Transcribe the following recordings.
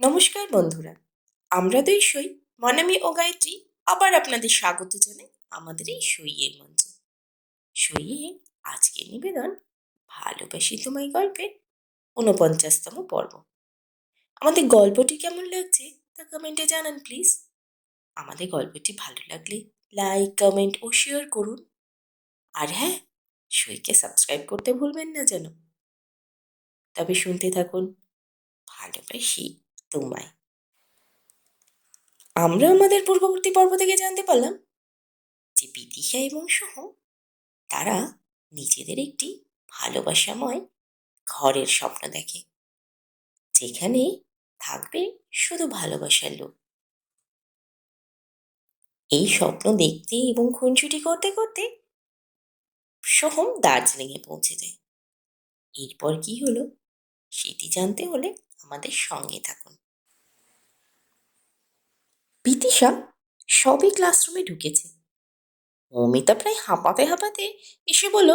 নমস্কার বন্ধুরা, আমরা দুই সই। মনামি ও গায়ত্রী আবার আপনাদের স্বাগত জানাই আমাদের এই সইয়ের মঞ্চে। সইয়ে আজকের নিবেদন ভালোবাসি তোমায় গল্পের ঊনপঞ্চাশতম পর্ব। আমাদের গল্পটি কেমন লাগছে তা কমেন্টে জানান প্লিজ আমাদের গল্পটি ভালো লাগলে লাইক কমেন্ট ও শেয়ার করুন। আর হ্যাঁ সইকে সাবস্ক্রাইব করতে ভুলবেন না যেন। তবে শুনতে থাকুন ভালোবাসি তোমায়। আমরা আমাদের পূর্ববর্তী পর্ব থেকে জানতে পারলাম যে বিদিশা এবং সহ, তারা নিজেদের একটি ভালোবাসাময় ঘরের স্বপ্ন দেখে, যেখানে থাকবে শুধু ভালোবাসার লোক। এই স্বপ্ন দেখতে এবং খুনসুটি করতে করতে সোহম দার্জিলিংয়ে পৌঁছে যায়। এরপর কি হলো সেটি জানতে হলে আমাদের সঙ্গে থাকুন। বিদিশা সবে ক্লাসরুমে ঢুকেছে। অমিতা প্রায় হাঁপাতে হাঁপাতে এসে বলল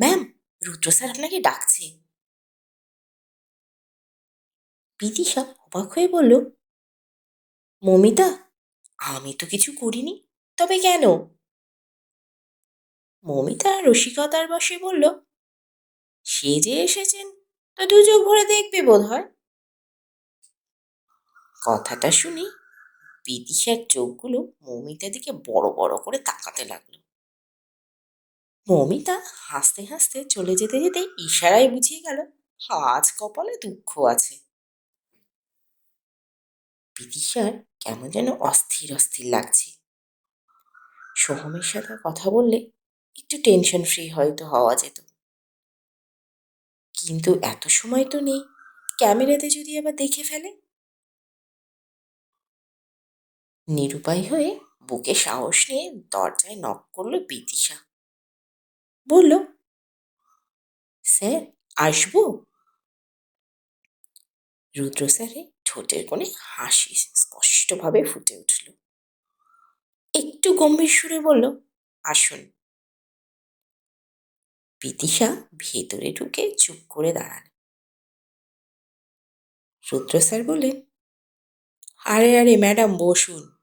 ম্যাম রুদ্র স্যার আপনাকে ডাকছে। বিদিশা অবাক হয়ে বলল, মমিতা, আমি তো কিছু করিনি, তবে কেন? মমিতা রসিকতার বসে বলল, সে যে এসেছেন তা দু চোখ ভরে দেখবে বোধ হয় কথাটা শুনি বিদিশার চোখগুলো মমিতার দিকে বড় বড় করে তাকাতে লাগল। মমিতা হাসতে হাসতে চলে যেতে যেতে ইশারায় বুঝিয়ে গেল, আজ কপালে দুঃখ আছে। বিদিশার কেমন যেন অস্থির অস্থির লাগছে। সোহমের সাথে কথা বললে একটু টেনশন ফ্রি হয়তো হওয়া যেত। কিন্তু এত সময় তো নেই। ক্যামেরাতে যদি আবার দেখে ফেলে? নিরুপায় হয়ে বুকে সাহস নিয়ে দরজায় নক করল বিদিশা বলল, স্যার, আসব? রুদ্র স্যারে ঠোঁটের কোণে হাসি স্পষ্টভাবে ফুটে উঠল। একটু গম্ভীর সুরে বলল, আসুন। বিদিশা ভেতরে ঢুকে চুপ করে দাঁড়ান। রুদ্র স্যার বললেন, আরে আরে, ম্যাডাম, বসুন।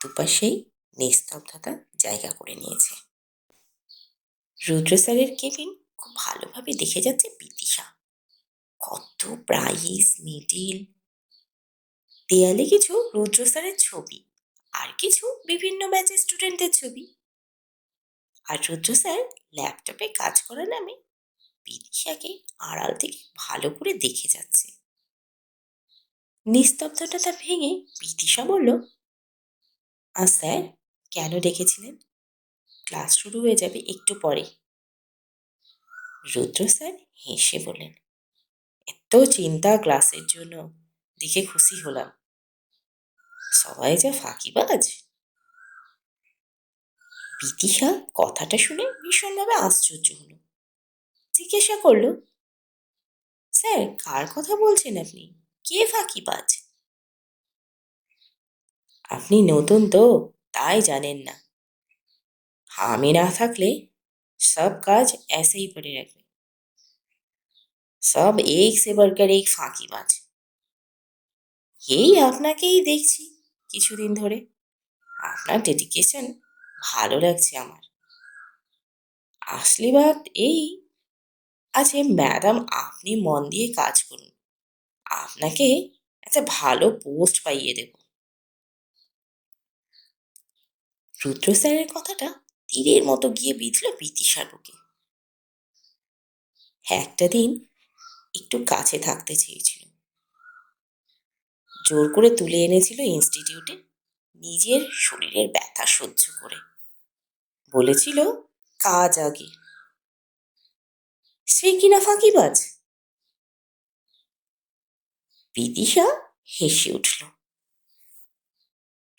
দুপাশেই নিস্তব্ধতা জায়গা করে নিয়েছে। রুদ্র স্যারের কেবিন খুব ভালোভাবে দেখে যাচ্ছে বিদিশা। কত প্রাইস, মিডিল। দেয়ালে কিছু রুদ্র স্যারের ছবি আর কিছু বিভিন্ন ব্যাচের স্টুডেন্টের ছবি। আর রুদ্র স্যার ল্যাপটপে কাজ করা নামে বিদিশাকে আড়াল থেকে ভালো করে দেখে যাচ্ছে। নিস্তব্ধতা ভেঙে বিদিশা বলল আর স্যার, কেন ডেকেছিলেন? ক্লাস শুরু হয়ে যাবে একটু পরে। রুদ্র স্যার হেসে বললেন, এত চিন্তা ক্লাসের জন্য, দেখে খুশি হলাম। সবাই যা ফাঁকিবাজ বিদিশা কথাটা শুনে ভীষণভাবে আশ্চর্য হলো জিজ্ঞাসা করলো স্যার কার কথা বলছেন আপনি কে ফাঁকিবাজ আপনি নতুন তো তাই জানেন না আমি না থাকলে সব কাজ ऐसे ही पड़े रहते সব এক সে বরকার এক ফাঁকিবাজ এই আপনাকেই দেখছি কিছুদিন ধরে আপনার ডেডিকেশন ভালো লাগছে আমার। আসলি বাট এই আচ্ছা ম্যাডাম আপনি মন দিয়ে কাজ করুন। আপনাকে একটা ভালো পোস্ট পাইয়ে দেব। রুদ্র স্যারের কথাটা তীরের মতো গিয়ে বিঁধল বিতিশার বুকে। একটা দিন একটু কাছে থাকতে চেয়েছিল। জোর করে তুলে এনেছিল ইনস্টিটিউটে নিজের শরীরের ব্যথা সহ্য করে। বলেছিল কাজ আগে। সে কিনা ফাঁকিবাজ? বিদিশা হেসে উঠল।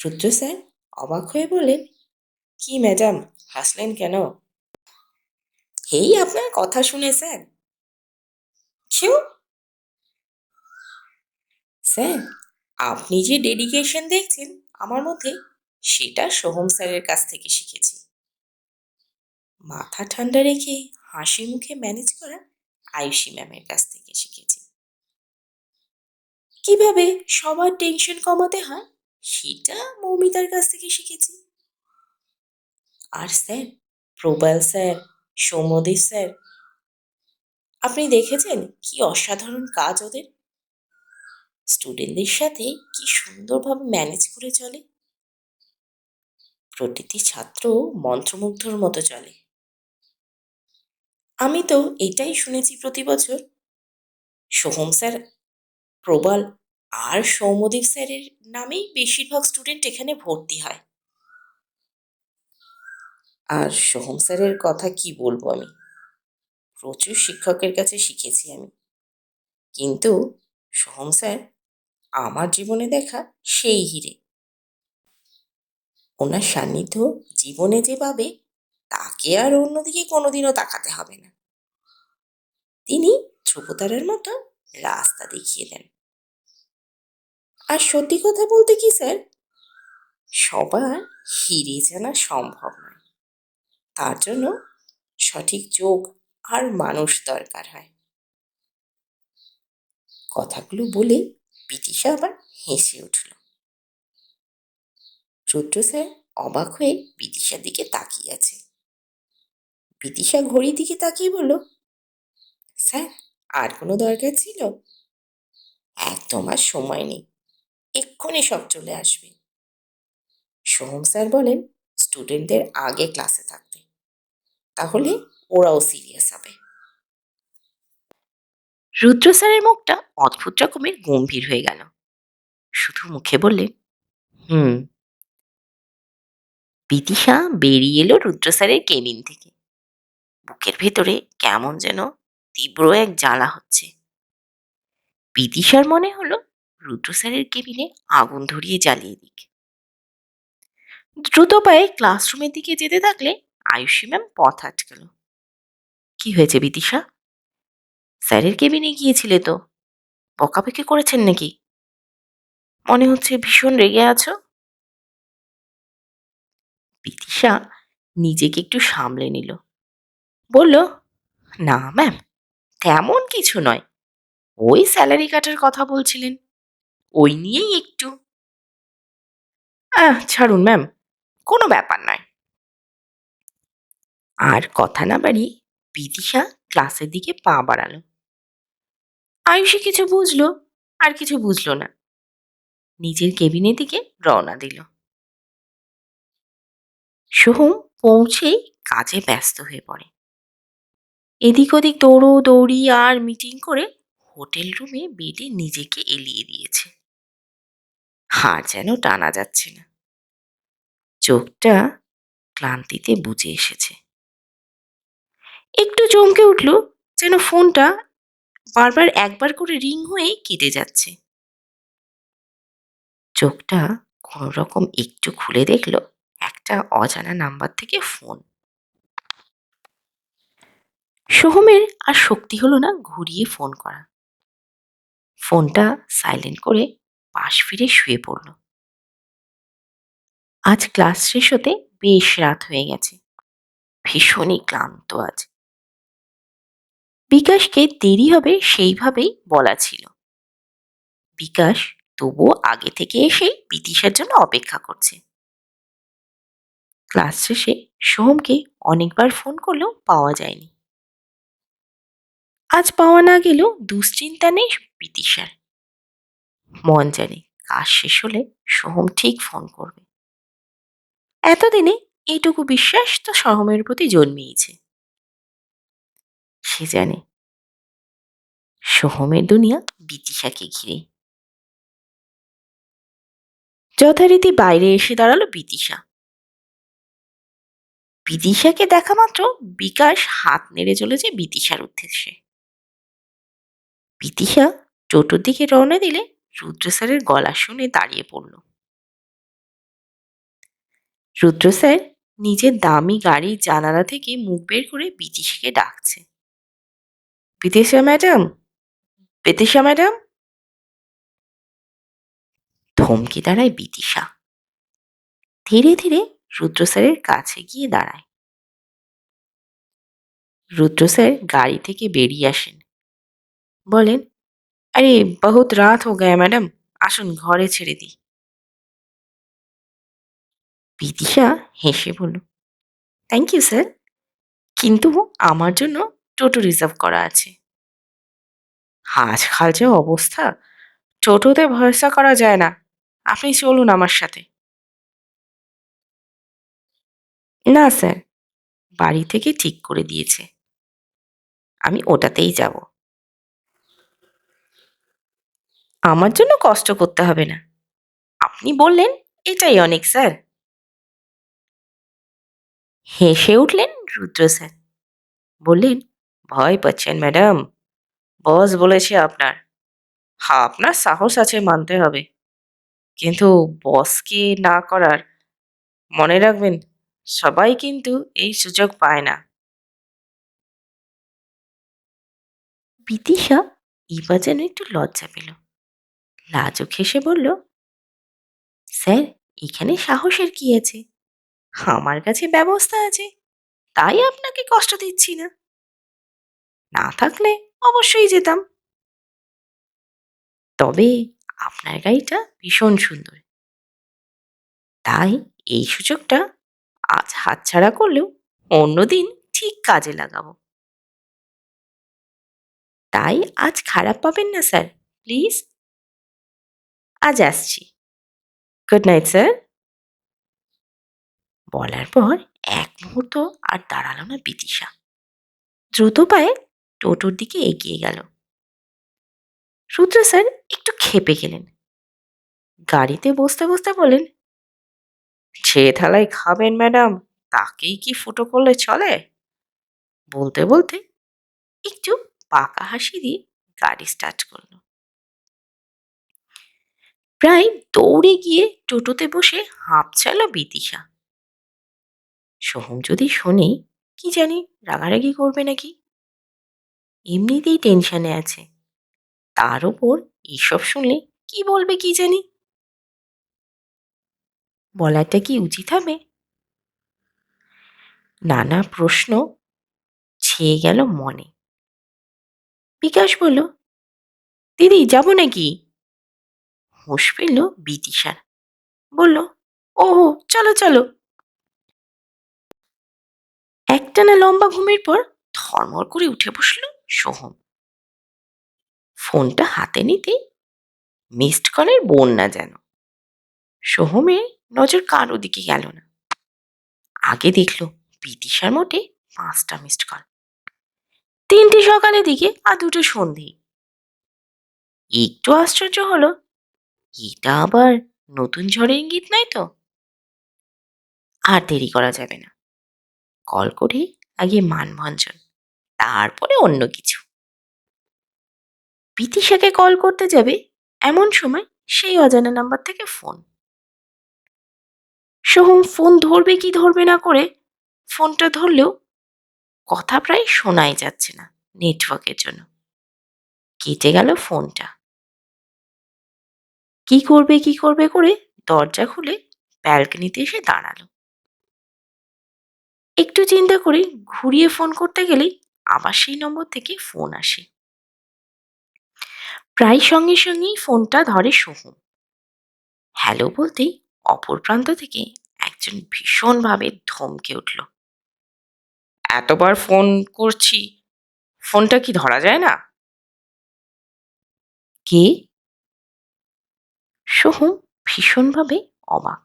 রুদ্র স্যার অবাক হয়ে বলেন কি ম্যাডাম, হাসলেন কেন? এই আপনার কথা শুনে, স্যার। কেউ? স্যার, আপনি যে ডেডিকেশন দেখছেন, আমার মধ্যে সেটা সোহম স্যারের কাছ থেকে শিখেছি। মাথা ঠান্ডা রেখে হাসি মুখে ম্যানেজ করা আয়ুষী ম্যামের কাছ থেকে শিখেছি। কীভাবে সবার টেনশন কমাতে হয় সেটা মৌমিতার কাছ থেকে শিখেছি। আর sir Prabal sir Soumyadeb sir আপনি দেখেছেন কি অসাধারণ কাজ ওদের? স্টুডেন্টদের সাথে কি সুন্দরভাবে ম্যানেজ করে চলে। প্রতিটি ছাত্র মন্ত্রমুগ্ধর মতো চলে। আমি তো এটাই শুনেছি প্রতি বছর। সোহম স্যার, প্রবাল আর সৌম্যদীপ স্যারের নামেই বেশিরভাগ স্টুডেন্ট এখানে ভর্তি হয়। আর সোহম স্যারের কথা কি বলব আমি? প্রচুর শিক্ষকের কাছে শিখেছি আমি। কিন্তু সোহম স্যার, আমার জীবনে দেখা সেই হিরে। ওনার সান্নিধ্য জীবনে যে পাবে তাকে আর অন্যদিকে কোনোদিনও তাকাতে হবে না। তিনি ধ্রুবতারার মতো রাস্তা দেখিয়ে দেন। আর সত্যি কথা বলতে কি, স্যার? সবার হিরে জানা সম্ভব নয়। তার জন্য সঠিক যোগ আর মানুষ দরকার হয়। কথাগুলো বলে পিটিশা আবার হেসে উঠল। রুদ্র স্যার অবাক হয়ে বিদিশার দিকে তাকিয়ে আছে। বিদিশা ঘড়ির দিকে তাকিয়ে বলল, স্যার, আর কোনো দরকার ছিল? একদম আর সময় নেই, এক্ষুনি সব চলে আসবে। সোহম স্যার বলেন, স্টুডেন্টদের আগে ক্লাসে থাকতে, তাহলে ওরাও সিরিয়াস হবে। রুদ্র স্যারের মুখটা অদ্ভুত রকমের গম্ভীর হয়ে গেল। শুধু মুখে বললেন হুম। বিদিশা বেরিয়ে এলো রুদ্র স্যারের কেবিন থেকে। বুকের ভেতরে কেমন যেন তীব্র এক জ্বালা হচ্ছে। বিদিশার মনে হলো রুদ্র স্যারের কেবিনে আগুন ধরিয়ে জ্বালিয়ে দিক। দ্রুত পায়ে ক্লাসরুমের দিকে যেতে থাকলে আয়ুষী ম্যাম পথ আটকাল। কি হয়েছে বিদিশা স্যারের কেবিনে গিয়েছিলে তো? বকাবকি করেছেন নাকি? মনে হচ্ছে ভীষণ রেগে আছো। বিদিশা নিজেকে একটু সামলে নিল। বলল, না, ম্যাম, তেমন কিছু নয়। ওই স্যালারি কাটার কথা বলছিলেন। ওই নিয়েই একটু। ছাড়ুন, ম্যাম, কোনো ব্যাপার নয়। আর কথা না বাড়িয়ে বিদিশা ক্লাসের দিকে পা বাড়ালো। আয়ুষী কিছু বুঝলো, আর কিছু বুঝলো না। নিজের কেবিনের দিকে রওনা দিল। সোহম পৌঁছেই কাজে ব্যস্ত হয়ে পড়ে। এদিক ওদিক দৌড়ো, দৌড়ি আর মিটিং করে হোটেল রুমে বেডে নিজেকে এলিয়ে দিয়েছে। হাড় যেন টানা যাচ্ছে না। চোখটা ক্লান্তিতে বুঝে এসেছে। একটু চমকে উঠল যেন ফোনটা বারবার একবার করে রিং হয়ে কেটে যাচ্ছে। চোখটা কোনো রকম একটু খুলে দেখল একটা অজানা নাম্বার থেকে ফোন। সোহমের আর শক্তি হলো না ঘুরিয়ে ফোন করা। ফোনটা সাইলেন্ট করে পাশ ফিরে শুয়ে পড়ল। আজ ক্লাস শেষ হতে বেশ রাত হয়ে গেছে। ভীষণই ক্লান্ত আজ। বিকাশকে দেরি হবে সেইভাবেই বলা ছিল। বিকাশ তবুও আগে থেকে এসে বিদিশার জন্য অপেক্ষা করছে। ক্লাস শেষে সোহমকে অনেকবার ফোন করলেও পাওয়া যায়নি। আজ পাওয়া না গেলেও দুশ্চিন্তা নেই বিদিশার। মন জানে কাজ শেষ হলে সোহম ঠিক ফোন করবে। এতদিনে এইটুকু বিশ্বাস তো সোহমের প্রতি জন্মিয়েছে। সে জানে সোহমের দুনিয়া বিতিশাকে ঘিরে। যথারীতি বাইরে এসে দাঁড়াল বিতিশা বিদিশাকে দেখা মাত্র বিকাশ হাত নেড়ে চলেছে বিদিশার উদ্দেশ্যে। বিদিশা টোটোর দিকে রওনা দিলে রুদ্র স্যারের গলা শুনে দাঁড়িয়ে পড়ল। রুদ্র স্যার নিজের দামি গাড়ির জানালা থেকে মুখ বের করে বিদিশাকে ডাকছে। Bidisha madam Bidisha madam. ধমকি দাঁড়ায় বিতিশা ধীরে ধীরে রুদ্র স্যারের কাছে গিয়ে দাঁড়ায়। রুদ্র স্যার গাড়ি থেকে বেরিয়ে আসেন। বলেন, আরে, বহুত রাত হো গয়া ম্যাডাম, আসুন ঘরে ছেড়ে দিই। বিদিশা হেসে বলল থ্যাংক ইউ স্যার কিন্তু আমার জন্য টোটো রিজার্ভ করা আছে। আজকাল যে অবস্থা, টোটোতে ভরসা করা যায় না। আপনি চলুন আমার সাথে। না স্যার বাড়ি থেকে ঠিক করে দিয়েছে। আমি ওটাতেই যাব। আমার জন্য কষ্ট করতে হবে না। আপনি বললেন, এটাই অনেক, স্যার। হেসে উঠলেন রুদ্র, স্যার। বললেন, ভয় পাচ্ছেন, ম্যাডাম। বস বলেছে আপনার। হ্যাঁ আপনার সাহস আছে, মানতে হবে। কিন্তু বসকে না করার, মনে রাখবেন, সবাই কিন্তু এই সুযোগ পায় না। বিতিশা এবার যেন একটু লজ্জা পেল। লাজুক হেসে বলল, স্যার, এখানে সাহসের কি আছে? আমার কাছে ব্যবস্থা আছে, তাই আপনাকে কষ্ট দিচ্ছি না। না থাকলে অবশ্যই যেতাম। তবে আপনার গাড়িটা ভীষণ সুন্দর। তাই এই সুযোগটা আজ হাতছাড়া করলেও অন্যদিন ঠিক কাজে লাগাবো। তাই আজ খারাপ পাবেন না, স্যার, প্লিজ। আজ আসছি। গুড নাইট স্যার বলার পর এক মুহূর্ত আর দাঁড়াল না বিদিশা। দ্রুত পায়ে টোটোর দিকে এগিয়ে গেল। রুদ্র স্যার একটু খেপে গেলেন। গাড়িতে বসতে বসতে বলেন সে থালায় খাবেন, ম্যাডাম, তাকেই কি ফুটো করলে চলে? বলতে বলতে একটু পাকা হাসি দিয়ে গাড়ি স্টার্ট করল। প্রায় দৌড়ে গিয়ে টোটোতে বসে হাঁপছালো বিদিশা। সোহম যদি শোনে, কি জানি রাগারাগি করবে নাকি? এমনিতেই টেনশনে আছে। তার উপর এইসব শুনলে কি বলবে কি জানি? বলাটা কি উচিত হবে? নানা প্রশ্ন ছেয়ে গেল মনে। বিকাশ বলল, দিদি, যাব নাকি? হুঁশ পেল বিদিশার। বলল, ওহো, চলো চলো। একটানা লম্বা ঘুমের পর ধর্মর করে উঠে বসল সোহম। ফোনটা হাতে নিতে মিসড কলের বন্যা যেন। সোহমের নজর কারও দিকে গেল না। আগে দেখল বিদিশার মোটে পাঁচটা মিসড কল। তিনটে সকালের দিকে আর দুটো সন্ধেই। একটু আশ্চর্য হলো এটা আবার নতুন ঝড়ের ইঙ্গিত নয় তো? আর দেরি করা যাবে না। কল করে আগে মানভঞ্জন, তারপরে অন্য কিছু। বিদিশাকে কল করতে যাবে এমন সময় সেই অজানা নাম্বার থেকে ফোন। সোহম ফোন ধরবে কি ধরবে না করে ফোনটা ধরলেও কথা প্রায় শোনাই যাচ্ছে না নেটওয়ার্কের জন্য। কেটে গেল ফোনটা। কি করবে কি করবে করে দরজা খুলে ব্যালকনিতে এসে দাঁড়াল। একটু চিন্তা করে ঘুরিয়ে ফোন করতে গেলেই আবার সেই নম্বর থেকে ফোন আসে। প্রায় সঙ্গে সঙ্গেই ফোনটা ধরে সোহম। হ্যালো বলতেই অপর প্রান্ত থেকে একজন ভীষণভাবে ধমকে উঠল। এতবার ফোন করছি ফোনটা কি ধরা যায় না? কে? সোহম ভীষণভাবে অবাক।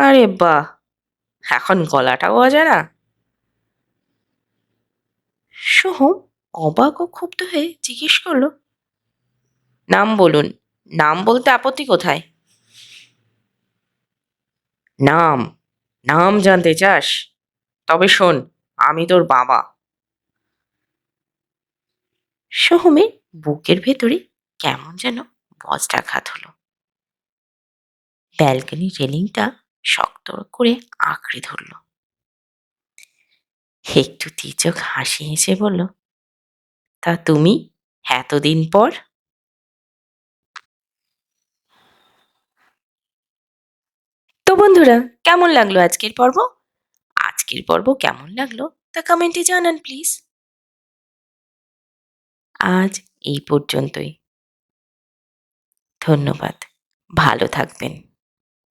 আরে বাহ! এখন গলাটাও অজানা। সোহম অবাক ও ক্ষুব্ধ হয়ে জিজ্ঞেস করল নাম বলুন নাম বলতে আপত্তি কোথায়? নাম নাম জানতে চাস? তবে শোন আমি তোর বাবা। সোহমের বুকের ভেতরে কেমন যেন বজ্রাঘাত হলো। ব্যালকনি রেলিংটা শক্ত করে আঁকড়ে ধরল। একটু তিচক হাসি হেসে বলল, তা তুমি এতদিন পর? তো বন্ধুরা, কেমন লাগল আজকের পর্ব? আজকের পর্ব কেমন লাগল তা কমেন্টে জানান প্লিজ আজ এই পর্যন্তই। ধন্যবাদ। ভালো থাকবেন।